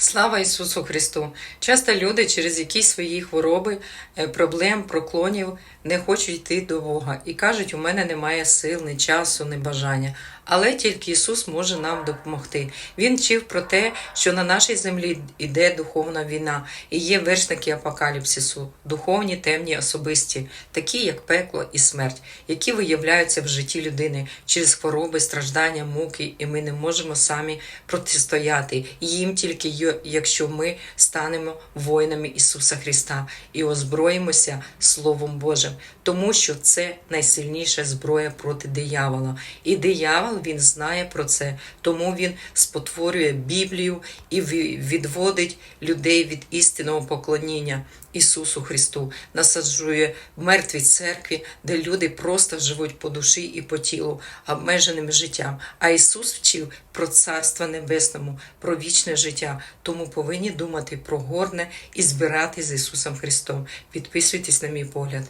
Слава Ісусу Христу! Часто люди через якісь свої хвороби, е, проблем, проклонів не хочуть йти до Бога і кажуть, у мене немає сил, ні часу, ні бажання. Але тільки Ісус може нам допомогти. Він вчив про те, що на нашій землі йде духовна війна, і є вершники апокаліпсису, духовні темні особисті, такі як пекло і смерть, які виявляються в житті людини через хвороби, страждання, муки, і ми не можемо самі протистояти їм тільки якщо ми станемо воїнами Ісуса Христа і озброїмося Словом Божим, тому що це найсильніша зброя проти диявола. І диявол він знає про це, тому він спотворює Біблію і відводить людей від істинного поклоніння Ісусу Христу, насаджує в мертвій церкві, де люди просто живуть по душі і по тілу, обмеженим життям. А Ісус вчив про Царство Небесному, про вічне життя. Тому повинні думати про горне і збирати з Ісусом Христом. Підписуйтесь на мій погляд.